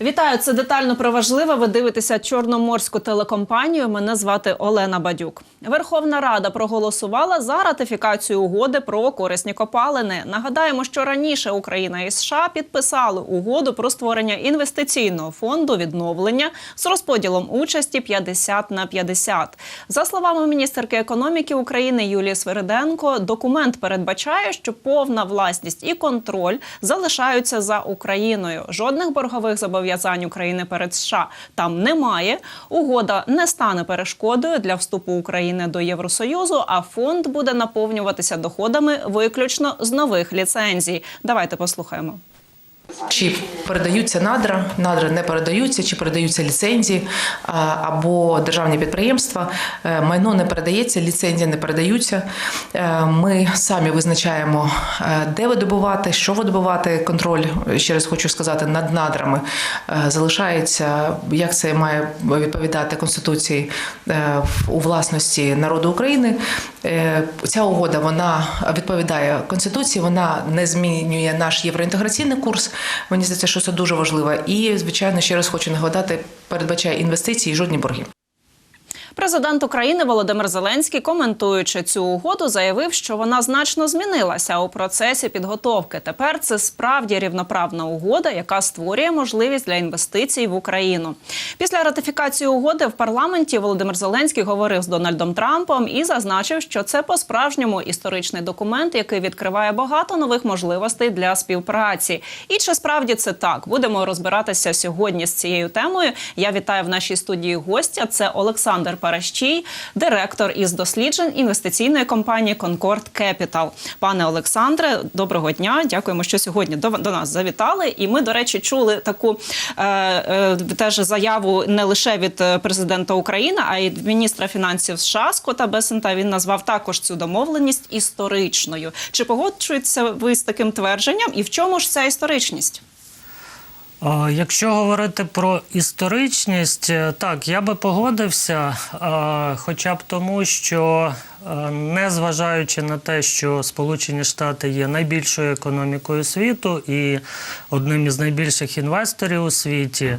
Вітаю, це детально про важливе. Ви дивитеся Чорноморську телекомпанію. Мене звати Олена Бадюк. Верховна Рада проголосувала за ратифікацію угоди про корисні копалини. Нагадаємо, що раніше Україна і США підписали угоду про створення інвестиційного фонду відновлення з розподілом участі 50 на 50. За словами міністерки економіки України Юлії Свириденко, документ передбачає, що повна власність і контроль залишаються за Україною. Жодних боргових зобов'язань України перед США там немає. Угода не стане перешкодою для вступу України до Євросоюзу, а фонд буде наповнюватися доходами виключно з нових ліцензій. Давайте послухаємо. Чи передаються надра, надра не передаються, чи передаються ліцензії або державні підприємства. Е, Майно не передається, ліцензії не передаються. Е, Ми самі визначаємо, е, де видобувати, що видобувати. Контроль, ще раз хочу сказати, над надрами залишається, як це має відповідати Конституції у власності народу України. Ця угода вона відповідає Конституції, вона не змінює наш євроінтеграційний курс. Мені здається, що це дуже важливо. І, звичайно, ще раз хочу нагадати, передбачає інвестиції і жодні борги. Президент України Володимир Зеленський, коментуючи цю угоду, заявив, що вона значно змінилася у процесі підготовки. Тепер це справді рівноправна угода, яка створює можливість для інвестицій в Україну. Після ратифікації угоди в парламенті Володимир Зеленський говорив з Дональдом Трампом і зазначив, що це по-справжньому історичний документ, який відкриває багато нових можливостей для співпраці. І чи справді це так? Будемо розбиратися сьогодні з цією темою. Я вітаю в нашій студії гостя. Це Олександр Паращій, директор із досліджень інвестиційної компанії Concord Capital. Пане Олександре, доброго дня. Дякуємо, що сьогодні до, до нас завітали. І ми, до речі, чули таку е, е, теж заяву не лише від е, президента України, а й міністра фінансів США Скотта Бесента. Він назвав також цю домовленість історичною. Чи погоджуєтеся ви з таким твердженням? І в чому ж ця історичність? А, Якщо говорити про історичність, е, так я би погодився, хоча б тому, що е, незважаючи на те, що Сполучені Штати є найбільшою економікою світу і одним із найбільших інвесторів у світі.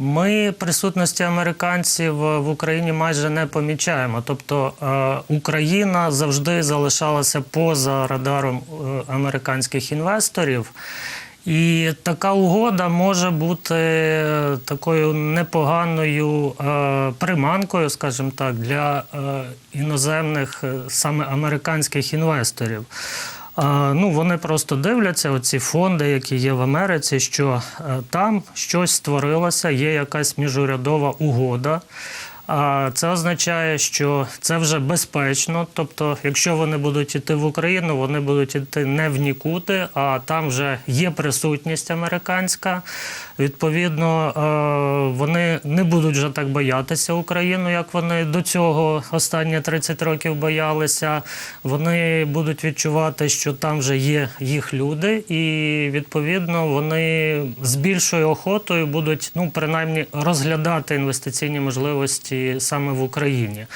Ми присутності американців в Україні майже не помічаємо. Тобто е, Україна завжди залишалася поза радаром е, американських інвесторів. І така угода може бути такою непоганою е, приманкою, скажімо так, для е, іноземних, е, саме американських інвесторів. Е, ну, вони просто дивляться оці фонди, які є в Америці, що е, там щось створилося, є якась міжурядова угода. Це означає, що це вже безпечно. Тобто, якщо вони будуть йти в Україну, вони будуть йти не в нікуди, а там вже є присутність американська. Відповідно, е, вони не будуть вже так боятися Україну, як вони до цього останні 30 років боялися. Вони будуть відчувати, що там вже є їх люди, і відповідно вони з більшою охотою будуть ну принаймні розглядати інвестиційні можливості саме в Україні.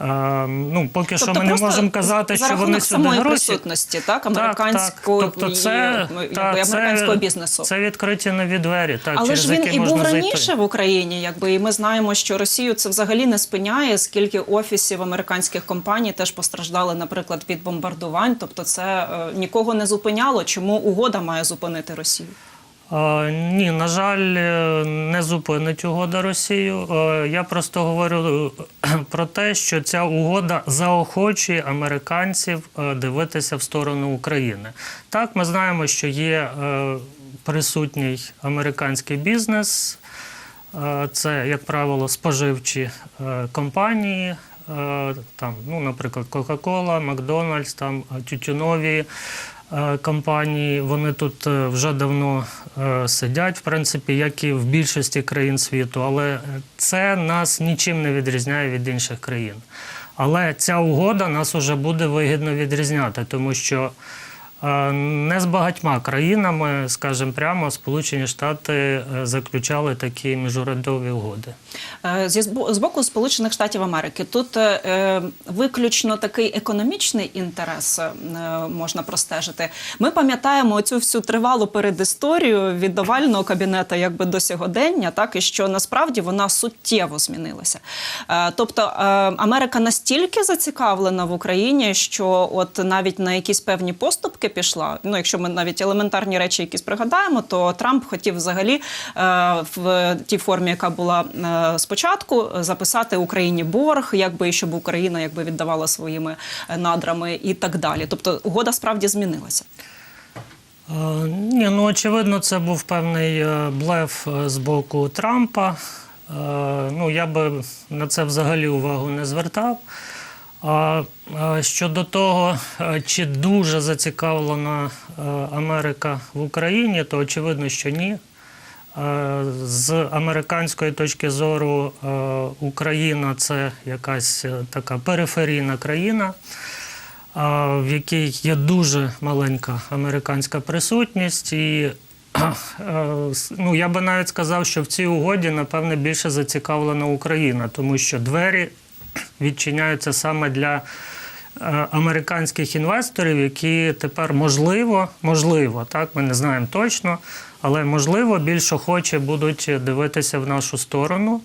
Е, ну поки що ми не Тобто можемо казати, що вони сюди гроші. присутності, так, Так, американської так. Тобто це, якби, так, американського це, бізнесу. Це відкриті нові двері, так, Але через ж він і був зайти. раніше в Україні, якби і ми знаємо, що Росію це взагалі не спиняє, скільки офісів американських компаній теж постраждали, наприклад, від бомбардувань. Тобто, це е, нікого не зупиняло. Чому угода має зупинити Росію? А, ні, на жаль, е, не зупинить угода Росію. Е, Я просто говорю е, про те, що ця угода заохочує американців е, дивитися в сторону України. Так, ми знаємо, що є е, присутній американський бізнес. Е, Це, як правило, споживчі е, компанії, е, там, ну, наприклад, Coca-Cola, Макдональдс, там е, тютюнові е, компанії. Вони тут е, вже давно е, сидять, в принципі, як і в більшості країн світу. Але це нас нічим не відрізняє від інших країн. Але ця угода нас уже буде вигідно відрізняти, тому що Е, Не з багатьма країнами, скажімо прямо, Сполучені Штати е, заключали такі міжурядові угоди. Е, Зі з боку Сполучених Штатів Америки тут е, е, виключно такий економічний інтерес е, можна простежити. Ми пам'ятаємо цю всю тривалу передісторію від овального кабінету якби до сьогодення, так і що насправді вона суттєво змінилася. Е, тобто е, Америка настільки зацікавлена в Україні, що от навіть на якісь певні поступки пішла. Ну, якщо ми навіть елементарні речі якісь пригадаємо, то Трамп хотів взагалі е, в тій формі, яка була е, спочатку, записати Україні борг, якби щоб Україна якби віддавала своїми е, надрами і так далі. Тобто угода справді змінилася. Ні, ну очевидно, це був певний блеф з боку Трампа. Ну, я би на це взагалі увагу не звертав. А щодо того, е, чи дуже зацікавлена е, Америка в Україні, то очевидно, що ні. Е, З американської точки зору Україна це якась така периферійна країна в якій є дуже маленька американська присутність. І ну, я би навіть сказав, що в цій угоді, напевне, більше зацікавлена Україна, тому що двері відчиняються саме для е, американських інвесторів, які тепер можливо, можливо, так, ми не знаємо точно, але можливо більш охоче будуть дивитися в нашу сторону.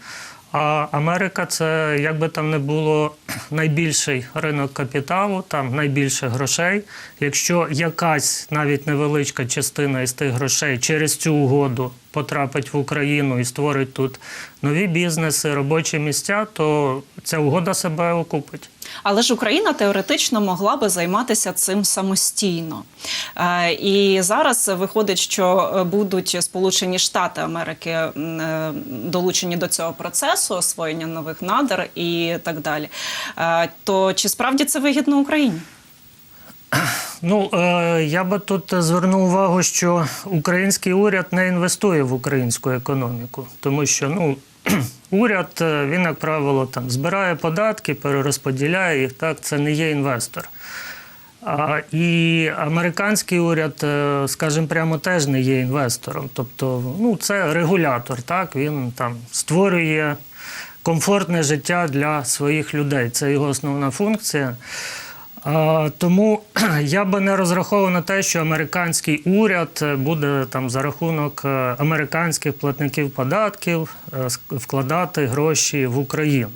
А Америка це як би там не було найбільший ринок капіталу, там найбільше грошей. Якщо якась навіть невеличка частина із тих грошей через цю угоду потрапить в Україну і створить тут нові бізнеси, робочі місця, то ця угода себе окупить. Але ж Україна теоретично могла би займатися цим самостійно. Е, І зараз виходить, що будуть Сполучені Штати Америки е, долучені до цього процесу освоєння нових надр і так далі. Е, То чи справді це вигідно Україні? Ну, е, я би тут звернув увагу, що український уряд не інвестує в українську економіку, тому що ну, уряд, е, він, як правило, там збирає податки, перерозподіляє їх. Так, це не є інвестор. А, і американський уряд, е, скажімо прямо, теж не є інвестором. Тобто, ну, це регулятор, так, він там створює комфортне життя для своїх людей. Це його основна функція. Тому я би не розраховував на те, що американський уряд буде там за рахунок е, американських платників податків е, вкладати гроші в Україну.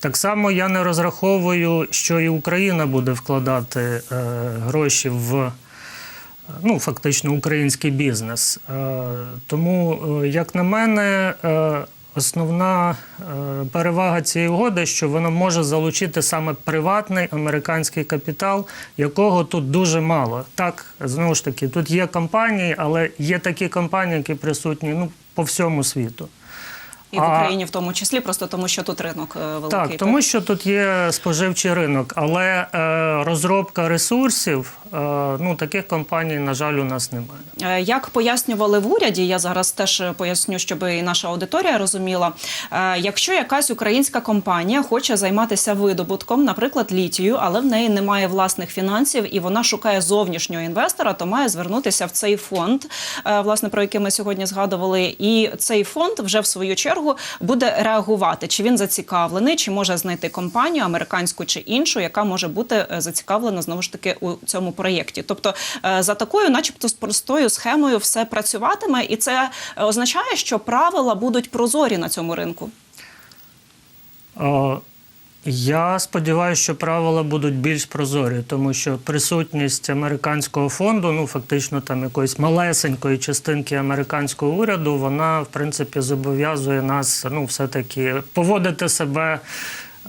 Так само я не розраховую, що і Україна буде вкладати е, гроші в ну, фактично український бізнес. Тому, як на мене, основна е, перевага цієї угоди, що вона може залучити саме приватний американський капітал, якого тут дуже мало. Так, знову ж таки, тут є компанії, але є такі компанії, які присутні ну, по всьому світу. І в А- Україні в тому числі, просто тому що тут ринок е, великий. Так, тому що тут є споживчий ринок, але е, розробка ресурсів, е, ну таких компаній, на жаль, у нас немає. Е, Як пояснювали в уряді, я зараз теж поясню, щоб і наша аудиторія розуміла. е, Якщо якась українська компанія хоче займатися видобутком, наприклад, літію, але в неї немає власних фінансів і вона шукає зовнішнього інвестора, то має звернутися в цей фонд, е, власне про який ми сьогодні згадували. І цей фонд вже в свою чергу буде реагувати, чи він зацікавлений, чи може знайти компанію американську чи іншу, яка може бути е, зацікавлена знову ж таки у цьому проєкті. Тобто е, за такою, начебто, з простою схемою все працюватиме, і це е, означає, що правила будуть прозорі на цьому ринку. Я сподіваюся, що правила будуть більш прозорі, тому що присутність американського фонду, ну фактично там якоїсь малесенької частинки американського уряду, вона в принципі зобов'язує нас ну, все-таки поводити себе.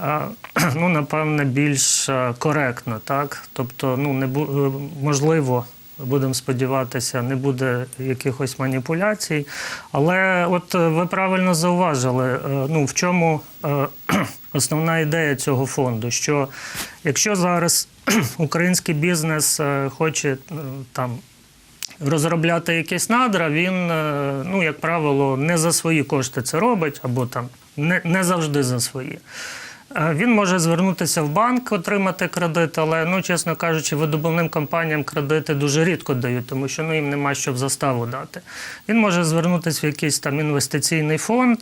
е, Ну, напевне, більш е, коректно, так? Тобто, ну, не бу- е, можливо, будемо сподіватися, не буде якихось маніпуляцій. Але от ви правильно зауважили, ну, в чому основна ідея цього фонду, що якщо зараз український бізнес е, хоче е, там розробляти якісь надра, він, е, ну, як правило, не за свої кошти це робить, або там не, не завжди за свої. Він може звернутися в банк, отримати кредит, але, ну, чесно кажучи, видобувним компаніям кредити дуже рідко дають, тому що ну, їм нема що в заставу дати. Він може звернутися в якийсь там інвестиційний фонд,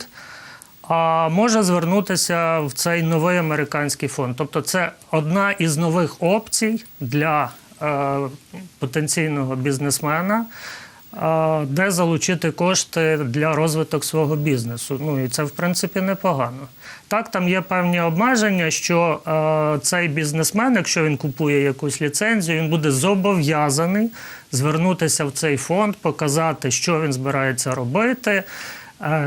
а може звернутися в цей новий американський фонд. Тобто, це одна із нових опцій для е, потенційного бізнесмена. е, Де залучити кошти для розвиток свого бізнесу. Ну і це в принципі непогано. Так, там є певні обмеження, що е, цей бізнесмен, якщо він купує якусь ліцензію, він буде зобов'язаний звернутися в цей фонд, показати, що він збирається робити,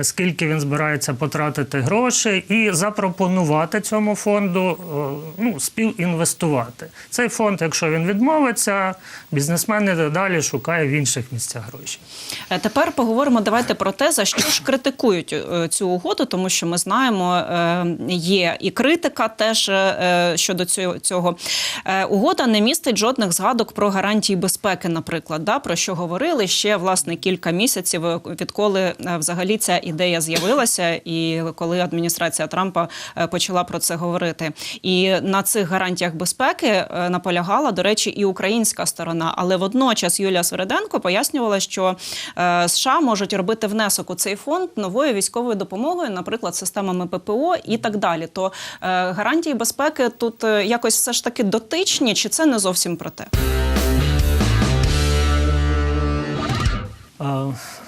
скільки він збирається потратити грошей, і запропонувати цьому фонду е, ну, співінвестувати. Цей фонд, якщо він відмовиться, бізнесмен далі шукає в інших місцях гроші. Е, Тепер поговоримо давайте про те, за що ж критикують е, цю угоду, тому що ми знаємо, е, є і критика теж е, щодо цього. Е, Угода не містить жодних згадок про гарантії безпеки, наприклад, да, про що говорили ще власне кілька місяців, е, відколи е, взагалі ця ідея з'явилася, і коли адміністрація Трампа е, почала про це говорити. І на цих гарантіях безпеки е, наполягала, до речі, і українська сторона. Але водночас Юлія Свереденко пояснювала, що е, США можуть робити внесок у цей фонд новою військовою допомогою, наприклад, системами ППО і так далі. То гарантії безпеки тут якось все ж таки дотичні, чи це не зовсім про те?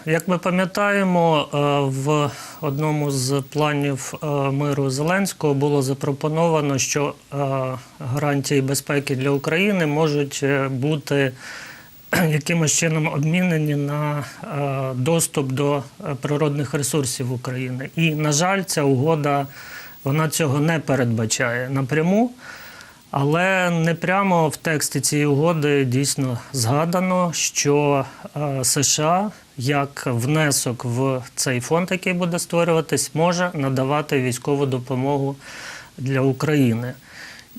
Як ми пам'ятаємо, е, в одному з планів е, миру Зеленського було запропоновано, що е, гарантії безпеки для України можуть е, бути якимось чином обмінені на е, доступ до е, природних ресурсів України. І, на жаль, ця угода вона цього не передбачає напряму. Але не прямо в тексті цієї угоди дійсно згадано, що е, США як внесок в цей фонд, який буде створюватись, може надавати військову допомогу для України.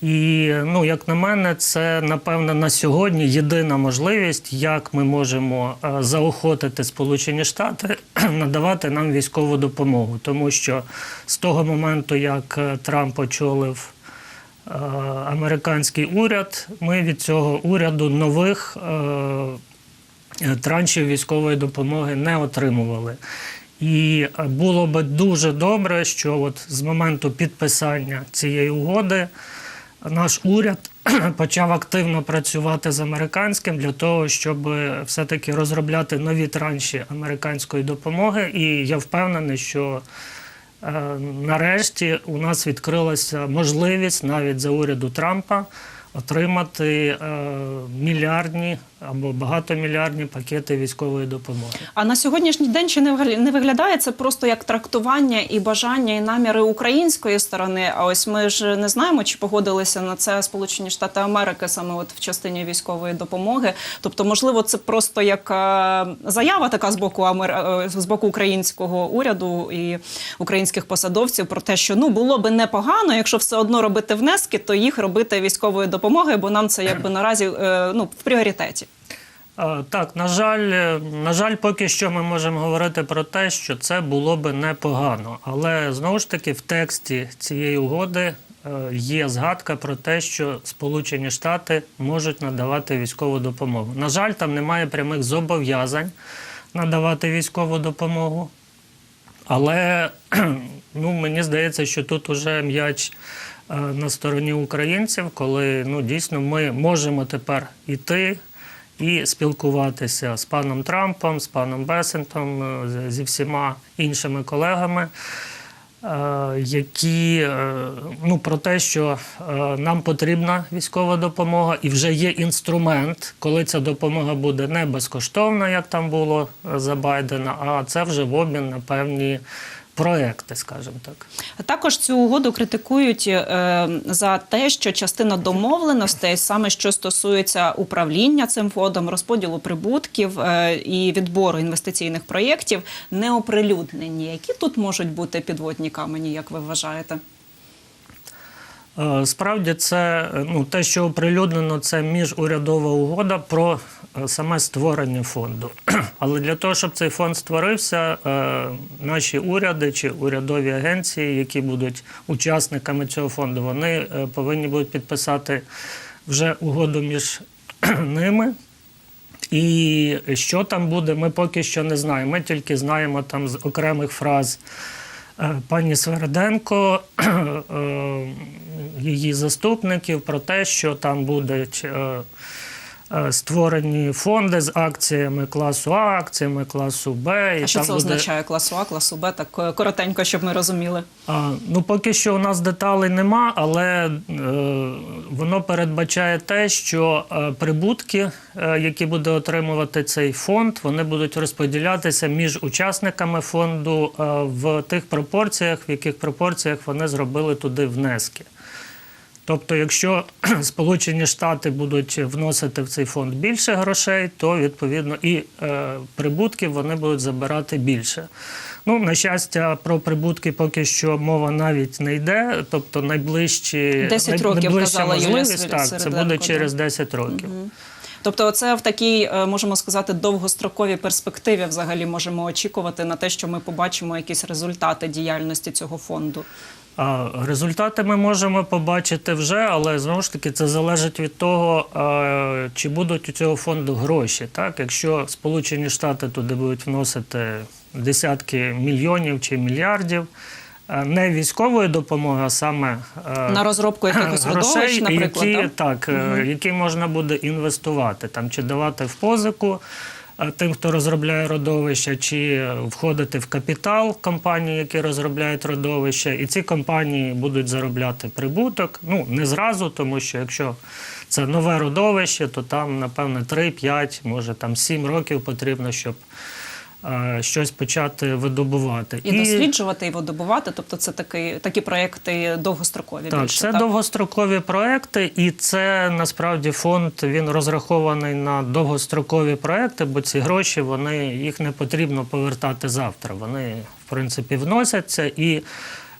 І, ну, як на мене, це напевно на сьогодні єдина можливість, як ми можемо е, заохотити Сполучені Штати надавати нам військову допомогу. Тому що з того моменту, як е, Трамп очолив американський уряд, ми від цього уряду нових е, е, траншів військової допомоги не отримували. І е, було би дуже добре, що от з моменту підписання цієї угоди наш уряд почав активно працювати з американським для того, щоб все-таки розробляти нові транші американської допомоги. І я впевнений, що е, нарешті у нас відкрилася можливість навіть за уряду Трампа отримати е, мільярдні або багатомільярдні пакети військової допомоги. А на сьогоднішній день чи не вигля- не виглядає це просто як трактування і бажання і наміри української сторони? А ось ми ж не знаємо, чи погодилися на це Сполучені Штати Америки саме от в частині військової допомоги. Тобто, можливо, це просто як е, заява така з боку Амер... е, з боку українського уряду і українських посадовців про те, що ну було би непогано, якщо все одно робити внески, то їх робити військовою допомогою, бо нам це якби наразі е, ну в пріоритеті. Так, на жаль, е, на жаль, поки що ми можемо говорити про те, що це було би непогано. Але знову ж таки в тексті цієї угоди е, є згадка про те, що Сполучені Штати можуть надавати військову допомогу. На жаль, там немає прямих зобов'язань надавати військову допомогу. Але ну, мені здається, що тут уже м'яч на стороні українців, коли ну, дійсно ми можемо тепер іти і спілкуватися з паном Трампом, з паном Бесентом, е, зі всіма іншими колегами. е, Які е, ну про те, що е, нам потрібна військова допомога, і вже є інструмент, коли ця допомога буде не безкоштовна, як там було е, за Байдена, а це вже в обмін на певні проекти, скажімо так. Також цю угоду критикують е, за те, що частина домовленостей, саме що стосується управління цим фондом, розподілу прибутків е, і відбору інвестиційних проєктів, не оприлюднені. Які тут можуть бути підводні камені, як ви вважаєте? Е, Справді, це е, ну, те, що оприлюднено, це міжурядова угода про е, саме створення фонду. Але для того, щоб цей фонд створився, наші уряди чи урядові агенції, які будуть учасниками цього фонду, вони повинні будуть підписати вже угоду між ними. І що там буде, ми поки що не знаємо. Ми тільки знаємо там з окремих фраз пані Свереденко, е, її заступників про те, що там будуть е, е, створені фонди з акціями класу А, акціями класу Б. І А що там це буде... означає класу А, класу Б? Так е, коротенько, щоб ми розуміли. А, ну, поки що у нас деталей нема, але е, воно передбачає те, що е, прибутки, е, які буде отримувати цей фонд, вони будуть розподілятися між учасниками фонду е, в тих пропорціях, в яких пропорціях вони зробили туди внески. Тобто, якщо Сполучені Штати будуть вносити в цей фонд більше грошей, то відповідно і е, прибутків вони будуть забирати більше. Ну, на щастя, про прибутки поки що мова навіть не йде. Тобто, найближчі 10 років, найближча казала можливість, так, це буде через 10 років. Тобто, це в такій, е, можемо сказати, довгостроковій перспективі взагалі можемо очікувати на те, що ми побачимо якісь результати діяльності цього фонду. Результати ми можемо побачити вже, але знову ж таки це залежить від того, е, чи будуть у цього фонду гроші. Так? Якщо Сполучені Штати туди будуть вносити десятки мільйонів чи мільярдів, не військової допомоги, а саме е, На розробку якихось родовищ, наприклад, які, так? е, які можна буде інвестувати там, чи давати в позику е, тим, хто розробляє родовища, чи е, входити в капітал компаній, які розробляють родовища, і ці компанії будуть заробляти прибуток. Ну не зразу, тому що якщо це нове родовище, то там, напевно, 3-5, може там 7 років потрібно, щоб е, щось почати видобувати. І, досліджувати, і видобувати. Тобто, це такий, такі проекти довгострокові. Так, більше, це довгострокові проекти, і це насправді фонд він розрахований на довгострокові проекти, бо ці гроші вони їх не потрібно повертати завтра. Вони в принципі вносяться і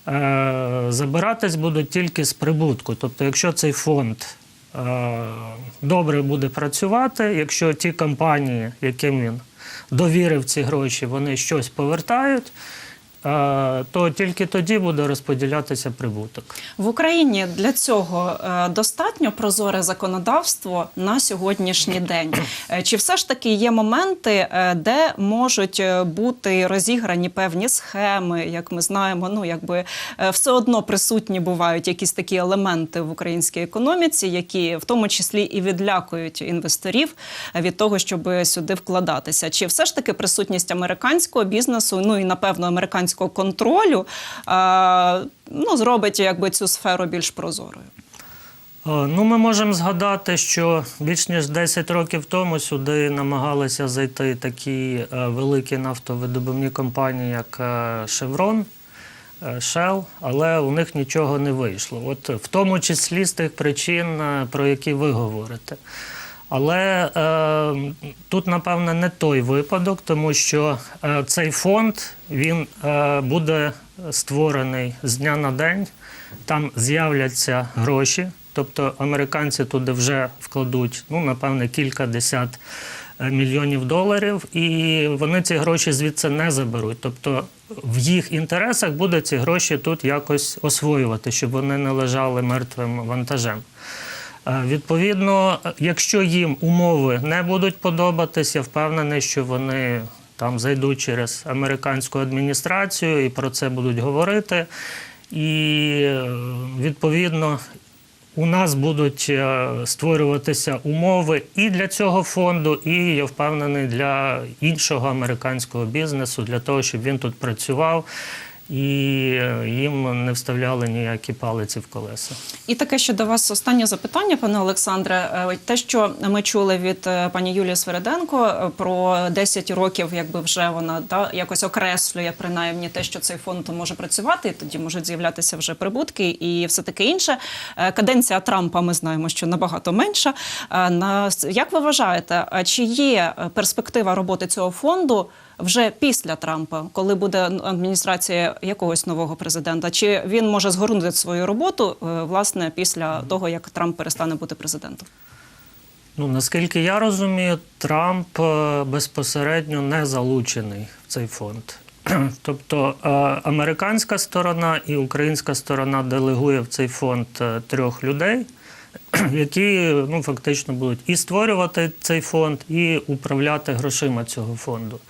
е, забиратись будуть тільки з прибутку. Тобто, якщо цей фонд е, добре буде працювати, якщо ті компанії, яким він довірив ці гроші, вони щось повертають. То тільки тоді буде розподілятися прибуток. В Україні для цього е, достатньо прозоре законодавство на сьогоднішній день. Е, Чи все ж таки є моменти, е, де можуть бути розіграні певні схеми, як ми знаємо, ну якби все одно присутні бувають якісь такі елементи в українській економіці, які в тому числі і відлякують інвесторів від того, щоб сюди вкладатися. Чи все ж таки присутність американського бізнесу, ну і напевно американського контролю, е, ну зробить якби цю сферу більш прозорою. Е, Ну, ми можемо згадати, що більш ніж 10 років тому сюди намагалися зайти такі е, великі нафтовидобувні компанії, як Chevron, Shell, але у них нічого не вийшло. От в тому числі з тих причин, про які ви говорите. Але е, тут, напевне, не той випадок, тому що е, цей фонд він е, буде створений з дня на день. Там з'являться гроші, тобто американці туди вже вкладуть, ну, напевне, кілька десят е, мільйонів доларів, і вони ці гроші звідси не заберуть. Тобто в їх інтересах буде ці гроші тут якось освоювати, щоб вони не лежали мертвим вантажем. Е, Відповідно, якщо їм умови не будуть подобатись, я впевнений, що вони там зайдуть через американську адміністрацію і про це будуть говорити. І е, відповідно у нас будуть е, створюватися умови і для цього фонду, і я впевнений для іншого американського бізнесу, для того, щоб він тут працював і е, їм не вставляли ніякі палиці в колеса. І таке ще до вас останнє запитання, пане Олександре. Е, Те, що ми чули від е, пані Юлії Свереденко про 10 років, якби вже вона да, якось окреслює принаймні те, що цей фонд може працювати, і тоді можуть з'являтися вже прибутки і все таке інше. Каденція Трампа ми знаємо, що набагато менша. На як ви вважаєте, чи є перспектива роботи цього фонду? Вже після Трампа, коли буде адміністрація якогось нового президента? Чи він може згорнути свою роботу е, власне після того, як Трамп перестане бути президентом? Ну, наскільки я розумію, Трамп е, безпосередньо не залучений в цей фонд. Тобто е, американська сторона і українська сторона делегує в цей фонд трьох людей, які ну, фактично будуть і створювати цей фонд, і управляти грошима цього фонду.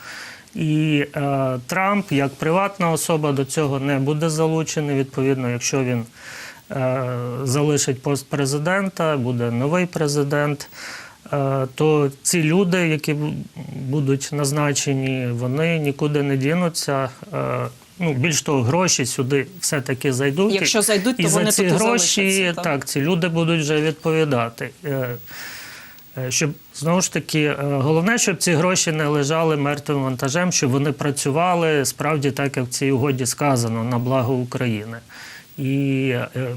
І е, Трамп, як приватна особа, до цього не буде залучений. Відповідно, якщо він е, залишить пост президента, буде новий президент, е, то ці люди, які будуть назначені, вони нікуди не дінуться. Е, Ну, більш того, гроші сюди все-таки зайдуть. Якщо зайдуть, і то за вони ці тут гроші залишаться, так? так, ці люди будуть вже відповідати. Е, Щоб знову ж таки, е, головне, щоб ці гроші не лежали мертвим вантажем, щоб вони працювали справді так, як в цій угоді сказано, на благо України. І е,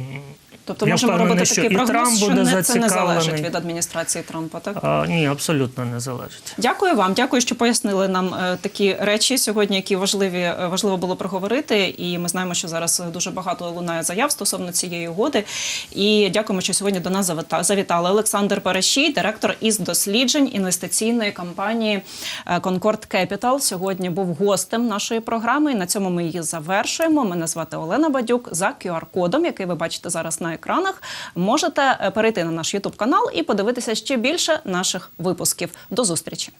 Тобто я можемо робити що такий і прогноз, Трамп що буде не, це не залежить від адміністрації Трампа, так? а, ні, абсолютно не залежить. Дякую вам, дякую, що пояснили нам е, такі речі сьогодні, які важливі е, важливо було проговорити. І ми знаємо, що зараз дуже багато лунає заяв стосовно цієї угоди. І дякуємо, що сьогодні до нас завітали Олександр Перещій, директор із досліджень інвестиційної компанії е, Concord Capital. Сьогодні був гостем нашої програми. І на цьому ми її завершуємо. Мене звати Олена Бадюк. За QR-кодом, який ви бачите зараз на екранах, можете е, перейти на наш YouTube канал і подивитися ще більше наших випусків. До зустрічі.